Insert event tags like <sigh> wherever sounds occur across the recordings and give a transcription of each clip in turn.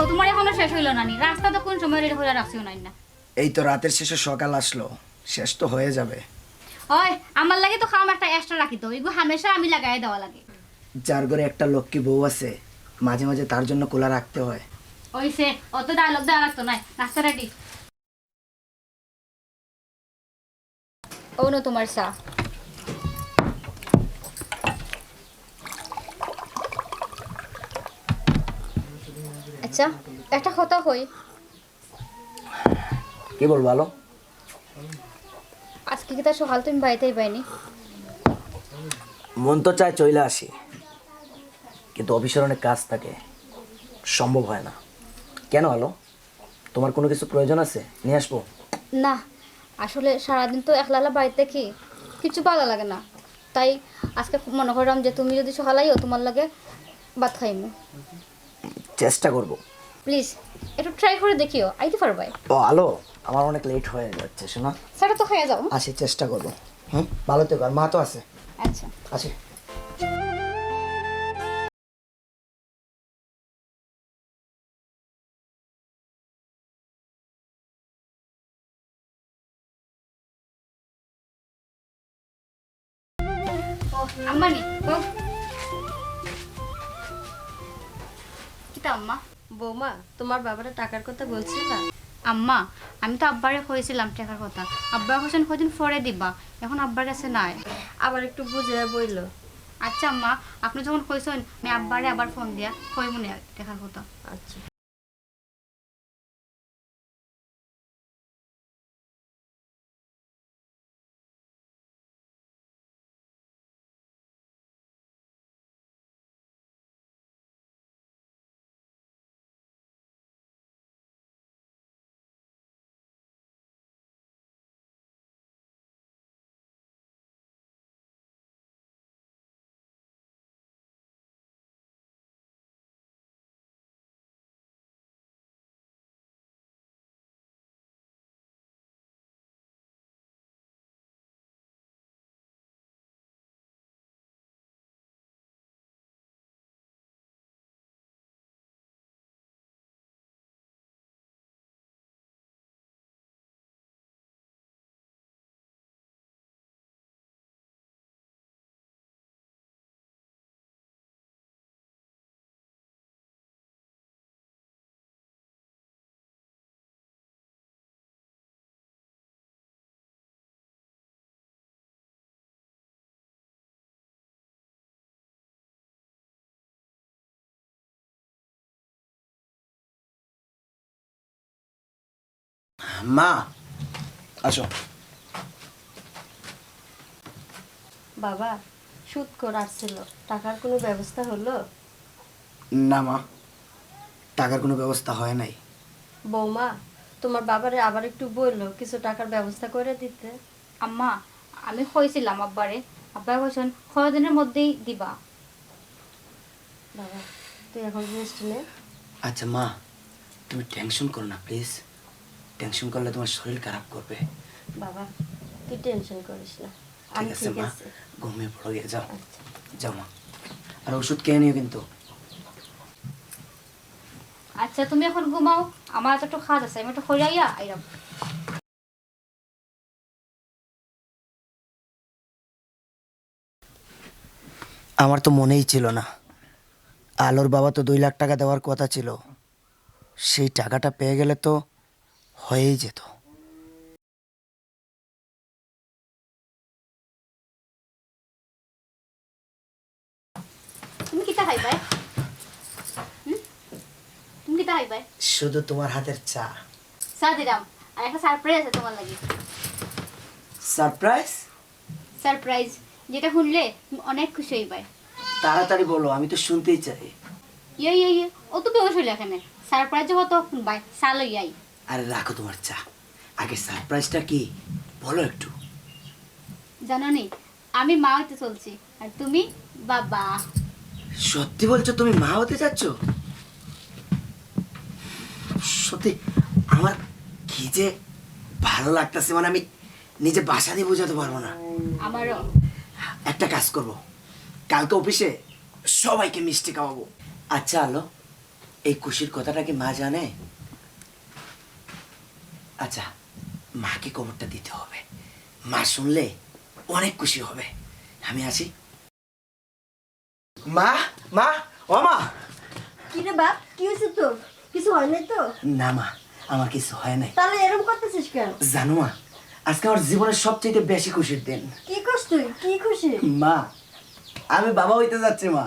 গো তোমার এখনও শেষ হইল না নি। রাস্তা তো কোন সময় রেডি করে রাখছিও নাই না। এই তো রাতের শেষে সকাল আসলো। শেষ তো হয়ে যাবে। হয় আমার লাগে তো খাম একটা এক্সট্রা রাখি তো। এগুলো হামেশা আমি লাগাই দেওয়া লাগে। যার ঘরে একটা লক্ষ্মী বউ আছে মাঝে মাঝে তার জন্য কোলা রাখতে হয়। ওইসে অত ডায়লগ দেওয়া লাগতো নাই নাস্তা রেডি ও না তোমার চা। আচ্ছা একটা কথা কই। কি বল। ভালো আজকে কি তার সকাল তুমি বাড়িতেই পাইনি? মন তো চায় চলে আসি কিন্তু অফিসের অনেক কাজ থাকে সম্ভব হয় না। কেন আলো? তোমার কোনো কিছু প্রয়োজন আছে? নিয়ে আসব? না আসলে সারাদিন তো একলা বাড়িতে কি? কিছু ভালো লাগে না। তাই আজকে মনে করলাম যে তুমি যদি সকালেও তোমার লাগে ভাত খাইমু। চেষ্টা করব। প্লিজ একটু ট্রাই করে দেখিও। আইতে পারবে ও আলো আমার অনেক লেট হয়ে যাচ্ছে শোনা। সেটা তো হয়ে যাও। আসি চেষ্টা করব। হুম? ভালো তো আর মা তো আছে। আচ্ছা। আসি। বৌমা তোমার বাবারা টাকার কথা বলছিল না? আম্মা আমি তো আব্বারে কইছিলাম টাকার কথা। আব্বা হোসেন কদিন পরে দিবা এখন আব্বার কাছে নাই। আবার একটু বুঝে বইল। আচ্ছা আম্মা আপনি যখন কইছেন আমি আব্বারে আবার ফোন দিয়া কইব না টাকার কথা। আচ্ছা। মা আসো। বাবা সুদ করে আসছিল। টাকার কোনো ব্যবস্থা হলো? না মা টাকার কোনো ব্যবস্থা হয় নাই। বৌমা তোমার বাবারে আবার একটু বলল কিছু টাকার ব্যবস্থা করে দিতে। আম্মা আমি কইছিলাম আব্বারে। আব্বা কইছেন কদিনের মধ্যেই দিবা। বাবা তুই এখন রেস্ট নে। আচ্ছা মা তুমি টেনশন করো না প্লিজ টেনশন করলে তোমার শরীর খারাপ করবে। বাবা তুই টেনশন করিস না। ঠিক আছে মা ঘুমিয়ে পড়ো গিয়ে যাও। আচ্ছা। যাও মা। আর ওষুধ খেয়ে নিও কিন্তু। আচ্ছা তুমি এখন ঘুমাও। আমার তো একটু কাজ আছে আমি একটু হইয়া আইরাম। আমার তো মনেই ছিল না। আলোর বাবা তো দুই লাখ টাকা দেওয়ার কথা ছিল। সেই টাকাটা পেয়ে গেলে তো হয়েই যেত। তুমি কিতা খাইবাই তুমি কিতা খাইবাই শুধু তোমার হাতের চা। চা দিলাম আর একটা সারপ্রাইজ আছে তোমার লাগি। সারপ্রাইজ সারপ্রাইজ যেটা শুনলে অনেক খুশি হইবাই তাড়াতাড়ি বলো আমি তো শুনতেই চাই। ইয়ে ইয়ে ইয়ে ও তো বেউস হইলে এখানে সারপ্রাইজ হতো শুনবাই চা লই আই। আরে রাখো তোমার চা। আগে সারপ্রাইজটা কি? বলো একটু। জানো নি আমি মা হতে চলছি আর তুমি বাবা। সত্যি বলছো তুমি মা হতে যাচ্ছ সত্যি আমার কি যে ভালো লাগতেছে মানে আমি নিজে বাসা দিয়ে বোঝাতে পারব না। আমারও। একটা কাজ করব। কালকে অফিসে সবাইকে মিষ্টি খাওয়াবো। আচ্ছা আলো এই খুশির কথাটা কি মা জানে? আচ্ছা মাকে খবরটা দিতে হবে। মা শুনলে অনেক খুশি হবে। আমি আছি। মা মা ও মা! কি রে বাপ কি হয়েছে তোর? কিছু হয় নাই তো? না মা আমার কিছু হয় নাই। তাহলে এরকম করতেছিস কেন? জানো মা আজকে আমার জীবনের সবচেয়ে বেশি খুশির দিন। কি করছ তুই? কি খুশি? মা আমি বাবা হইতে যাচ্ছি মা।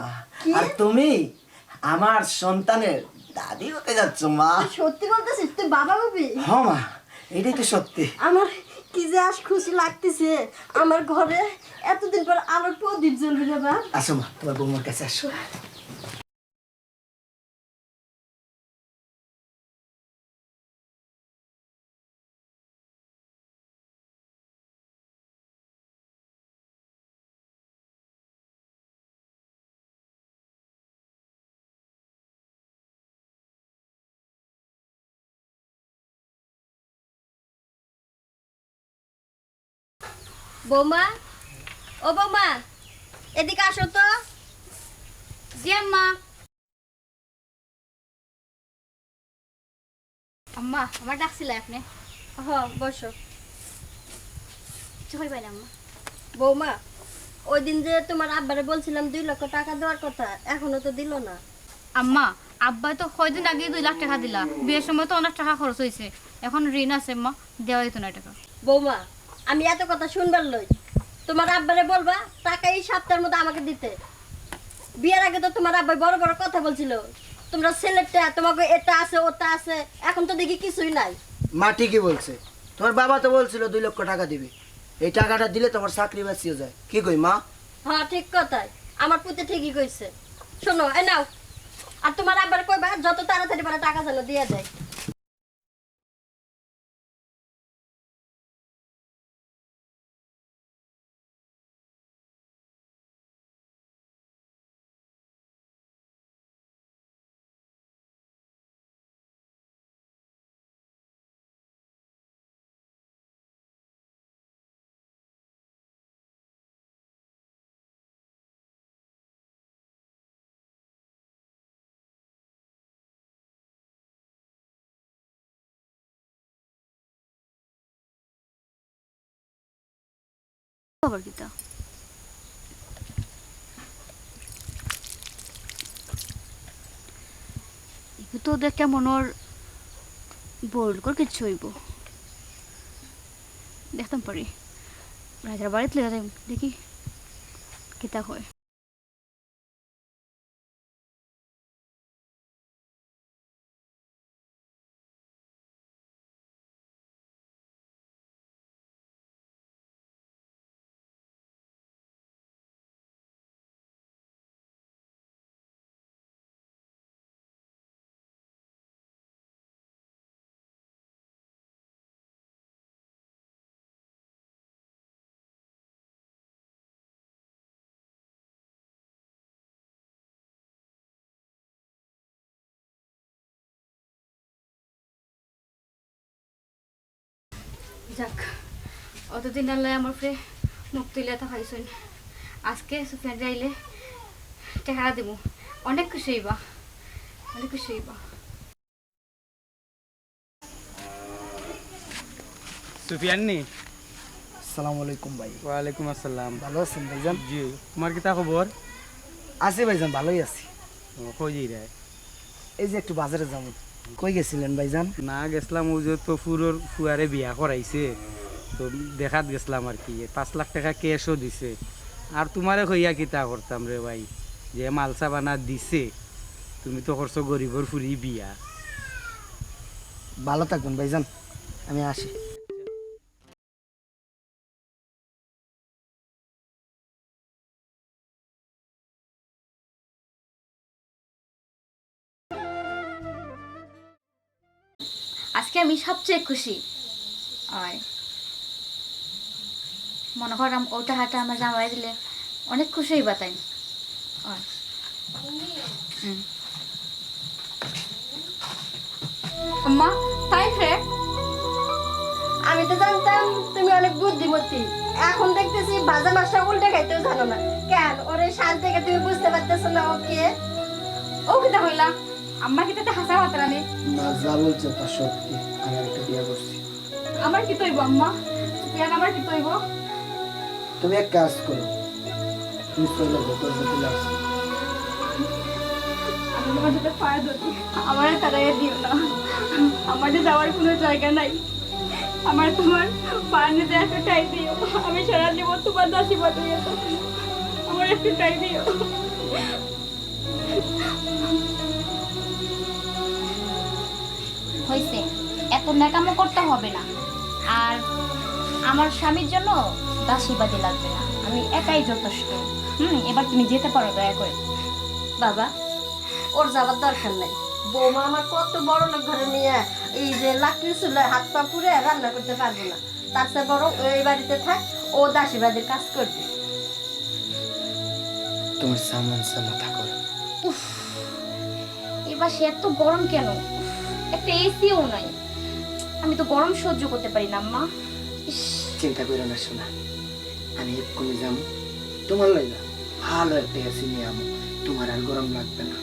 আর তুমি? আমার সন্তানের দাদি হতে যাচ্ছ মা। সত্যি বলতেছিস? তুই বাবা হবি? হ মা। এটাই তো সত্যি। আমার কি যে আজ খুশি লাগতেছে। আমার ঘরে এতদিন পর আলোর প্রদীপ জ্বলবে বাবা আসো মা তোমার বৌমার কাছে আসো। বৌমা? ও বৌমা এদিকে আসো তো। জি আম্মা। আম্মা আমার ডাকছিল আপনি? হ বসো। আম্মা? বৌমা ওই দিন যে তোমার আব্বারে বলছিলাম দুই লক্ষ টাকা দেওয়ার কথা এখনও তো দিল না। আম্মা আব্বা তো কয়দিন আগে দুই লাখ টাকা দিলা। বিয়ের সময় তো অনেক টাকা খরচ হয়েছে। এখন ঋণ আছে মা দেওয়া যেত না টাকা। বৌমা আমি এত কথা শুনবার লই। তোমার আব্বারে বলবা টাকা এই সপ্তাহের মধ্যে আমাকে দিতে। বিয়ের আগে তো তোমার আব্বাই বড় বড় কথা বলছিল। তোমরা ছেলেটা তোমাকে এটা আছে ওটা আছে এখন তো দেখি কিছুই নাই। মা ঠিকই বলছে। তোমার বাবা তো বলছিল দুই লক্ষ টাকা দিবে। এই টাকাটা দিলে তোমার চাকরি বাঁচিয়ে যায়। কি কই মা? হ্যাঁ ঠিক কথাই। আমার পুতে ঠিকই কইছে। শোনো এ নাও। আর তোমার আব্বার কইবা যত তাড়াতাড়ি পারে টাকা যেন দিয়ে দেয়। খবর কিতা তো? ওদের কেমন ওর বোর্ড করে কিচ্ছু হইব। দেখতাম পারি। রাজার বাড়িতে লেগে দেখি কিতা হয়। যাক অতদিন আল্লাহ আমার ফ্রে মুখ তুলে তো খাইছেন আজকে সুফিয়ান যাইলে টাকা দেব অনেক খুশি হইবা। অনেক খুশি হইবা। সুফিয়াননি? সালাম আলাইকুম ভাই। ওয়ালাইকুম আসসালাম। ভালো আছেন ভাইজান? জি তোমার কিতা খবর? আছি ভাইজান ভালোই আছি। কই রে এই যে একটু বাজারে যাব। কই গেছিলেন ভাইজান? না গেছিলাম ওই যে তো ফুরোর ফুয়ারে বিয়া করাইছে। তো দেখাত গেছিলাম আর কি পাঁচ লাখ টাকা ক্যাশও দিছে। আর তোমারে কইয়া কিতা করতাম রে ভাই যে মালসা বানা দিছে তুমি তো করছ গরিবর ফুরি বিয়া। ভালো থাকবেন ভাইজান আমি আসি। আজকে আমি সবচেয়ে খুশি। আর মনে করলাম ওটা হাটা আমার জামাই দিলে অনেক খুশি হইবা তাই। আর হুম। আম্মা তাই ফ্রে আমি তো জানতাম তুমি অনেক বুদ্ধিমতী। এখন দেখতেছি ভাজা মাছটা উল্টে খাইতেও জানো না। কেন? ওরে শাল থেকে তুমি বুঝতে পারতেছো না ওকে। ওকে কিতা হইলা আম্মা কি তাতে হাসা হাতরা নেই মা যা বলছে তা সত্যি। আমি একটা বিয়ে করছি। আমার কি তৈব আম্মা? সুফিয়ান আমার কি তৈব? তুমি এক কাজ করো। তুমি চলে যাও তোর সাথে আসো আমি তোমার সাথে পায়ে ধরি আমার তারাইয়া দিও না। আমার যে যাওয়ার কোনো জায়গা নাই। আমার তোমার যে একটা টাই দিও। আমি সারা জীবন তোমার দাসী বানিয়ে আমার একটু টাই দিও। ন্যাকামো করতে হবে না। আর আমার স্বামীর জন্য দাসীবাদী লাগবে না। আমি একাই যথেষ্ট। হুম এবার তুমি যেতে পারো দয়া করে। বাবা ওর যাবার দরকার নাই। বৌমা আমার কত বড় লোক ঘরে নিয়ে এই যে লাকড়ি চুলে হাত পা পুড়ে রান্না করতে পারব না। তার চেয়ে বরং ওই বাড়িতে থাক ও দাসীবাদীর কাজ করবে। তোমার সামান মাথা করো এবার সে এত গরম কেন? উফ, একটা এসিও নাই। আমি তো গরম সহ্য করতে পারি না আম্মা চিন্তা করো না শোনা আমি এক্ষুনি যাব। তোমার লাইলা ভালো একটা এসি নিয়ে আমো তোমার আর গরম লাগবে না।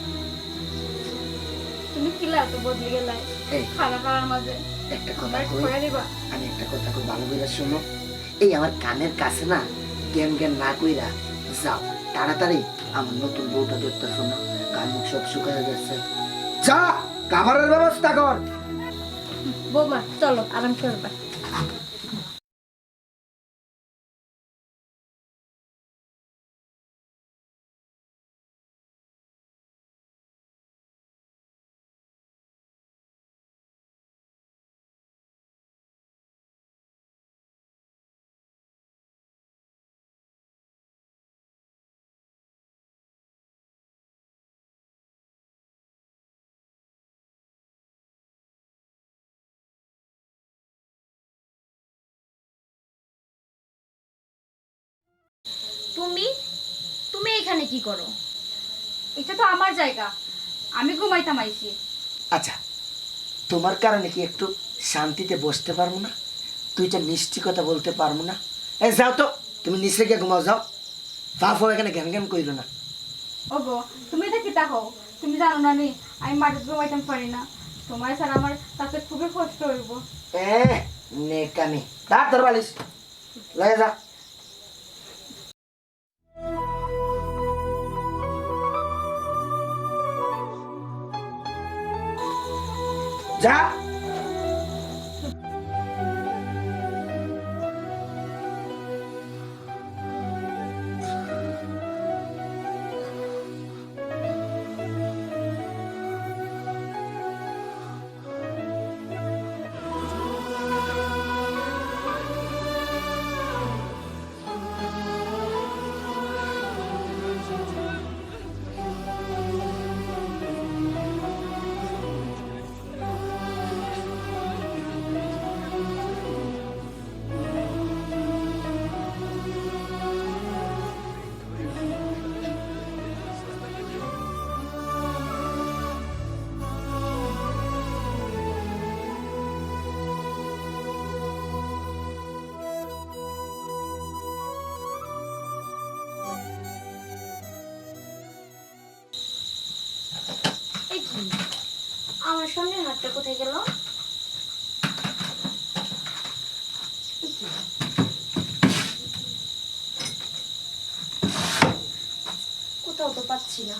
তুমি কি লাগতো বদলে খানা খাওয়ার মাঝে। একটা কথা কই? আমি একটা কথা কই ভালো করে শোনো। এই আমার কানের কাছে না না কইরা যাও। তাড়াতাড়ি আমার নতুন বউটা ধরতে শোনো। কান মুখ সব শুকায় গেছে। যা খাবারের ব্যবস্থা কর। বৌমা চলো আরাম করবা এখানে কি করো? এটা তো আমার জায়গা। আমি ঘুমাইতাম আইছি আচ্ছা তোমার কারণে কি একটু শান্তিতে বসতে পারব না? তুইটা মিষ্টি কথা বলতে পারব না। এ যাও তো তুমি নিচে গিয়ে ঘুমাও যাও। বাপ এখানে জ্ঞান জ্ঞান কইরো না। ওগো তুমি এটা কি তাকো তুমি জানো না নি আমি মাটিতে ঘুমাইতাম পারি না। তোমার স্যার আমার তাতে খুবই কষ্ট হইব। এ নেকামি। তোর বালিশ লাগে যা। যা সামনের হাতটা কোথায় গেল? কোথাও তো পাচ্ছি না।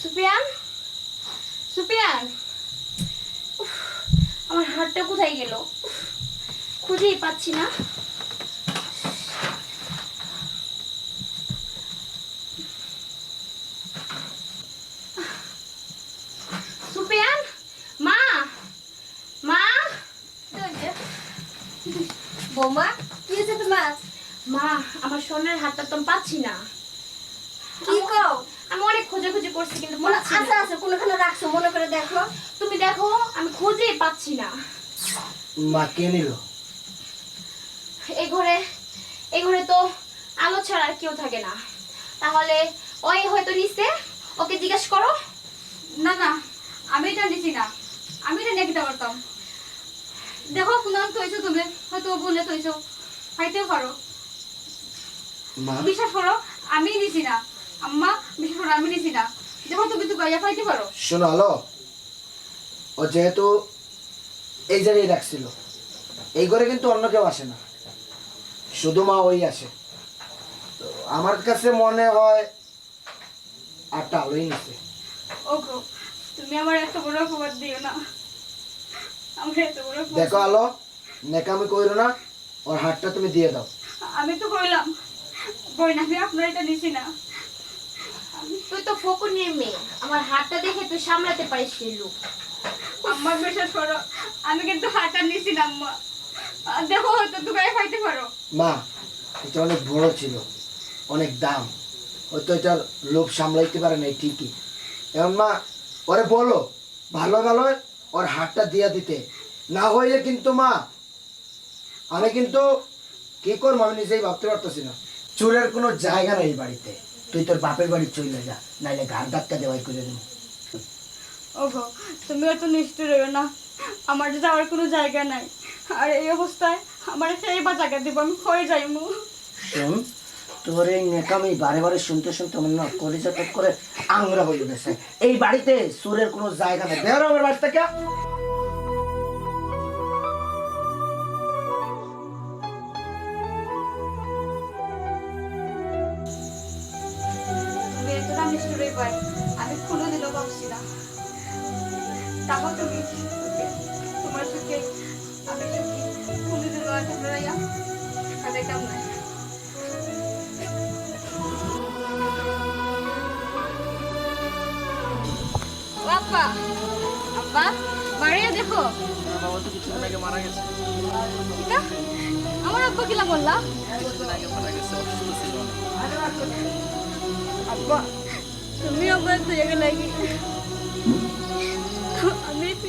সুপিয়ান সুপিয়ান আমার হাতটা কোথায় গেল? খুঁজেই পাচ্ছি না সুপিয়ান মা মা বৌমা কি হয়েছে তোমার মা আমার স্বর্ণের হাতটা তো আমি পাচ্ছি না কি কও আমি অনেক খোঁজাখুঁজি করছি কিন্তু মনে পাচ্ছি আছে না। আছে কোনখানে রাখছো মনে করে দেখো তুমি দেখো আমি খুঁজেই পাচ্ছি না। মা কে নিল? এই ঘরে এই ঘরে তো আলো ছাড়া আর কেউ থাকে না। তাহলে ওই হয়তো নিচে ওকে জিজ্ঞেস করো। না না আমি এটা নিছি না। আমি এটা নিয়ে দিতে পারতাম। দেখো কোন তৈছো তুমি হয়তো ও বলে তৈছো খাইতেও পারো। মা? বিশ্বাস করো আমি নিছি না। আম্মা বিশ্বাস করো আমি নিছি না। দেখো তুমি তো গাইয়া খাইতে পারো। শোনো হলো ও যেহেতু এই জায়গায় রাখছিল। এই ঘরে কিন্তু অন্য কেউ আসে না। শুধু মা ওই আসে। তো আমার কাছে মনে হয় আটটা আলোই নিছে। ওগো তুমি আমার এত বড় খবর দিও না। আমার এত বড় খবর- দেখো আলো নেকামি কইরো না ওর হাতটা তুমি দিয়ে দাও। আমি তো কইলাম বই না আমি আপনার এটা নিছি না। তুই তো ফকুনির মেয়ে আমার হাতটা দেখে তুই সামলাতে পারিস নি লোক। আম্মা বিশ্বাস করো, আমি কিন্তু হাতটা নিছি না আম্মা দেখো হয়তো পারো। মা, এটা অনেক বড় ছিল, অনেক দাম। হয়তো এটার লোভ সামলাইতে পারে না ঠিকই। এখন মা, ওরে বলো, ভালো ভালো ওর হাতটা দিয়া দিতে। না হইলে কিন্তু মা, আমি কিন্তু কি করব, আমি নিজেই ভাবতে পারতেছি না। চোরের কোনো জায়গা নেই বাড়িতে। তুই তোর বাপের বাড়ি চলে যা, নাইলে ঘাট ধাক্কা দেওয়াই করে দেবো। ওগো তুমি এত নিষ্ঠুর হইও না। আমার যে যাওয়ার কোনো জায়গা নাই আর এই অবস্থায় আমার সেই বা জায়গা দিব আমি হয়ে যাইমু। শোন তোর এই নেকামি বারে বারে শুনতে শুনতে মনে না কলিজা টপ করে আংরা হয়ে গেছে। এই বাড়িতে সুরের কোনো জায়গা নেই। বেরো আমার বাড়ি থেকে। আমি কোনোদিনও ভাবছি না। তাও তুমি। তোমার সুখে আমি সুখী। কোনোদিনও আছে বেড়াইয়া খাইতাম না বাপ্পা আব্বা দেখো। বাবা তো কিছুদিন আগে মারা গেছে। আমার আব্বা কিলা বললা? কিছুদিন আগে মারা গেছে অসুস্থ ছিল। আব্বা তুমি আমার জায়গা লাগি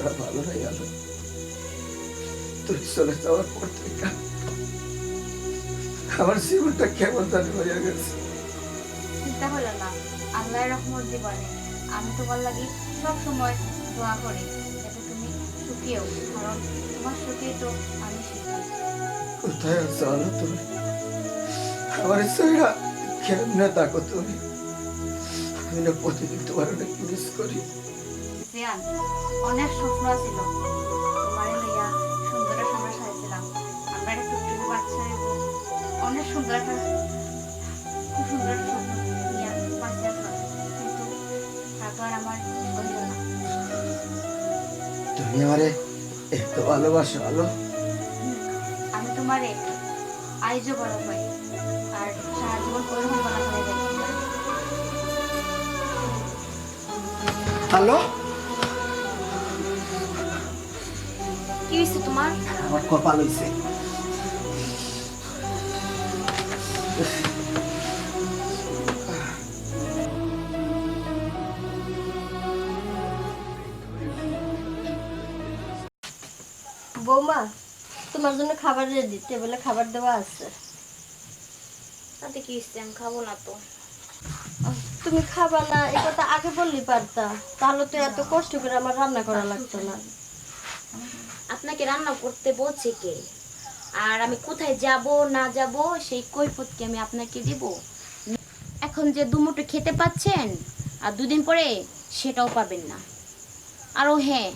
ছাড়া ভালো হয়ে গেল তুই চলে যাওয়ার পর থেকে আমার জীবনটা কেমন জানি হয়ে গেছে। চিন্তা হলো না আল্লাহর রহমত দিবানে আমি তোমার লাগি সব সময় দোয়া করি যাতে তুমি সুখীও কারণ তোমার সুখী তো আমি সুখী। কোথায় আছো আলো তুমি? আমার ছেড়া কেমনে থাকো তুমি? আমি না প্রতিদিন তোমার অনেক মিস করি। সিয়ান অনেক স্বপ্ন ছিল। তোমার লইয়া সুন্দর সময় সাজাইছিলাম। আমরা একটা টুকটুকি বাচ্চা অনেক সুন্দর একটা খুব সুন্দর স্বপ্ন নিয়ে বাঁচতে আসলাম কিন্তু তারপর আমার হইল না। তুমি আমারে এত ভালোবাসো আলো। আমি তোমারে আইজও বড় পাই আর সারা জীবন করে যাই হ্যালো কি হয়েছে তোমার? আমার কপাল হইছে। বৌমা তোমার জন্য খাবার রেডি টেবিলে খাবার দেওয়া আছে। তাতে কি হয়েছে আমি খাব না তো। তুমি খাবা না এই কথা আগে বললি পারতা। তাহলে তো এত কষ্ট করে আমার রান্না করা লাগতো না। আপনাকে রান্না করতে বলছে কে? আর আমি কোথায় যাব না যাব সেই কৈফত কি আমি আপনাকে দিব। এখন যে দুমুটো খেতে পাচ্ছেন আর দুদিন পরে সেটাও পাবেন না। আরও হ্যাঁ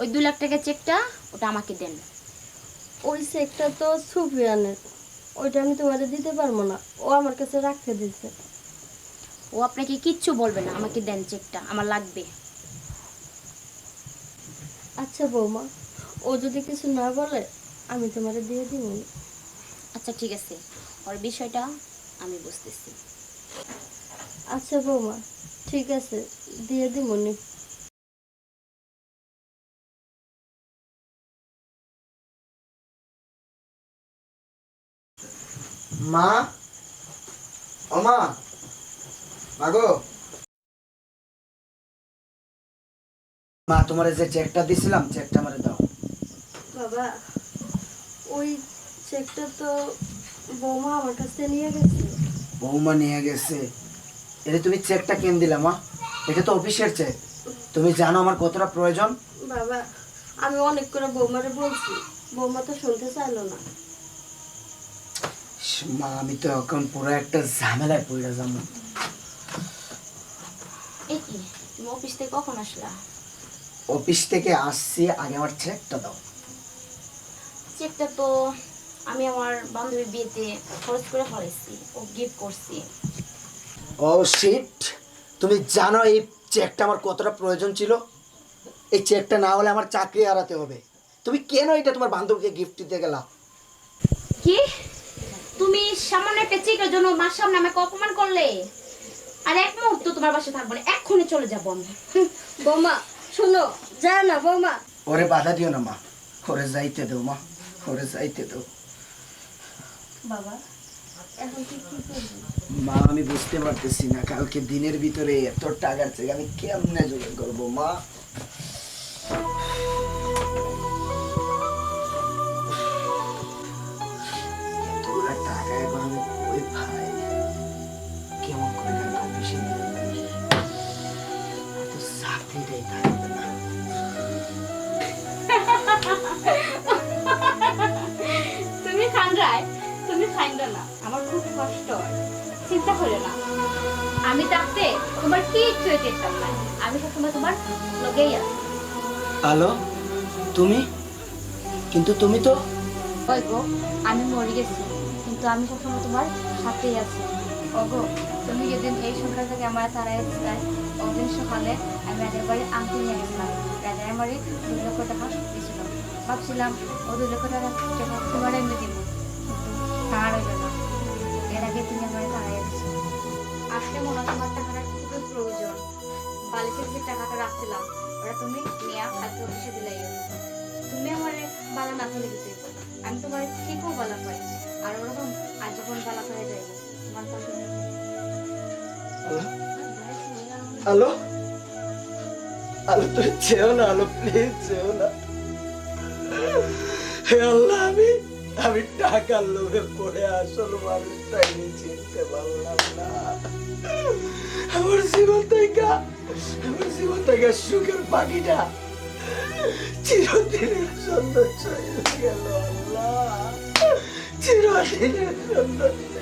ওই দু লাখ টাকা চেকটা ওটা আমাকে দেন। ওই চেকটা তো সুফিয়ানের। ওইটা আমি তোমাদের দিতে পারব না। ও আমার কাছে রাখতে দিছে। ও আপনাকে কিচ্ছু বলবে না আমাকে দেন চেকটা আমার লাগবে। আচ্ছা বৌমা। ও যদি কিছু না বলে আমি তোমারে দিয়ে দিব। আচ্ছা ঠিক আছে। ওর বিষয়টা আমি বুঝতেছি। আচ্ছা বৌমা ঠিক আছে দিয়ে দিবনি মা? ও মা? মাগো মা তোমার যে চেকটা দিছিলাম চেকটা আমারে দাও। বাবা ওই চেকটা তো বৌমা আমার কাছ থেকে নিয়ে গেছে। বৌমা নিয়ে গেছে। এটা তুমি চেকটা কেন দিলা মা? এটা তো অফিসের চেক তুমি জানো আমার কতটা প্রয়োজন? বাবা আমি অনেক করে বৌমারে বলছি বৌমা তো শুনতে চাইলো না। মা আমি তো এখন পুরো একটা ঝামেলায় পড়ে যাব। এই কি তুমি অফিস থেকে কখন আসলা? অফিস থেকে আসছি আগে আমার চেকটা দাও। চেকটা তো আমি আমার বান্ধবীর বিয়েতে খরচ করে ফেলাইছি ও গিফট করছি। ও শিট তুমি জানো এই চেকটা আমার কতটা প্রয়োজন ছিল? এই চেকটা না হলে আমার চাকরি হারাতে হবে। তুমি কেন এটা তোমার বান্ধবীকে গিফট দিতে গেলা? কি? তুমি সামান্য একটা চেকের জন্য মার সামনে আমাকে অপমান করলে? আর এক মুহূর্ত তোমার বাসায় থাকব না এক্ষুনি চলে যাব আমি। হুম, বৌমা শোনো যায় না বৌমা। ওরে বাধা দিও না মা। ওরে যাইতে দাও মা। ওরে যাইতে দাও বাবা মা আমি বুঝতে পারতেছি না কালকে দিনের ভিতরে এত টাকার চেক আমি কেমনে জোগাড় করব মা? এতগুলা টাকা এখন <laughs> না আমার খুব কষ্ট হয়। চিন্তা করে না। আমি থাকতে তোমার কি ইচ্ছে চেতাম না। আমি সবসময় তোমার লগেই আছি। হ্যালো তুমি? কিন্তু তুমি তো গো আমি মরে গেছি কিন্তু আমি সবসময় তোমার সাথেই আছি। ওগো তুমি যেদিন এই সকাল থেকে আমার তারাই ছিলাই ওদিন সকালে আমি রাজার বাড়ি আংটি নিয়ে গেছিলাম। রাজার আমার দুই লক্ষ টাকা দিয়েছিল ভাবছিলাম ও দুই লক্ষ টাকা তোমার এমনি দিব। তার হইল না এর আগে তুমি আমার আজকে মনে তোমার টাকাটা খুবই প্রয়োজন। যে টাকাটা রাখছিলাম ওটা তুমি নিয়ে আজকে অফিসে দিলাই। তুমি আমার বালা না ফেলে দিতে। আমি তোমার ঠিকও বালা পাই। আর ওরকম আজীবন বালা হয়ে যাইব তোমার পছন্দ হ্যালো? আলো তুই চেও না আলো প্লিজ চেও না। হে আল্লাহ আমি আমি টাকার লোভে পড়ে আসল মানুষটাই চিনতে পারলাম না। আমার জীবন থেকে, আমার জীবন থেকে সুখের পাখিটা চিরদিনের সৌন্দর্য গেল আল্লাহ। চিরদিনের সৌন্দর্য